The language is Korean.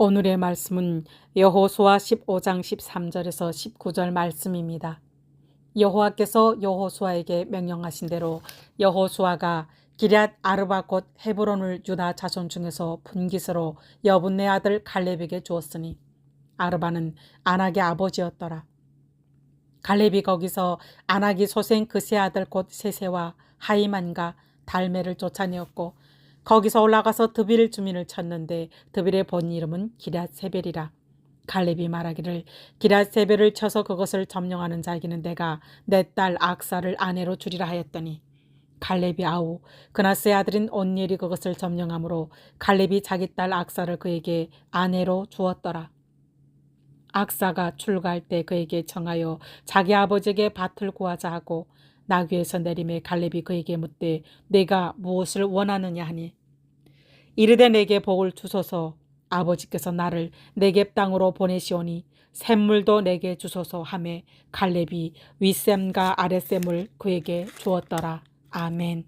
오늘의 말씀은 여호수아 15장 13절에서 19절 말씀입니다. 여호와께서 여호수아에게 명령하신 대로 여호수아가 기럇 아르바 곧 헤브론을 유다 자손 중에서 분깃으로 여분네 아들 갈렙에게 주었으니 아르바는 아낙의 아버지였더라. 갈렙이 거기서 아낙이 소생 그세 아들 곧 세세와 하이만과 달메를 쫓아내었고 거기서 올라가서 드빌 주민을 쳤는데 드빌의 본 이름은 기럇 세벨이라. 갈렙이 말하기를 기럇 세벨을 쳐서 그것을 점령하는 자에게는 내가 내 딸 악사를 아내로 주리라 하였더니 갈렙이 아우 그나스의 아들인 온니엘이 그것을 점령하므로 갈렙이 자기 딸 악사를 그에게 아내로 주었더라. 악사가 출가할 때 그에게 청하여 자기 아버지에게 밭을 구하자 하고 나귀에서 내림에 갈렙이 그에게 묻되 내가 무엇을 원하느냐 하니? 이르되 내게 복을 주소서. 아버지께서 나를 내게 땅으로 보내시오니 샘물도 내게 주소서 하매 갈렙이 윗샘과 아랫샘을 그에게 주었더라. 아멘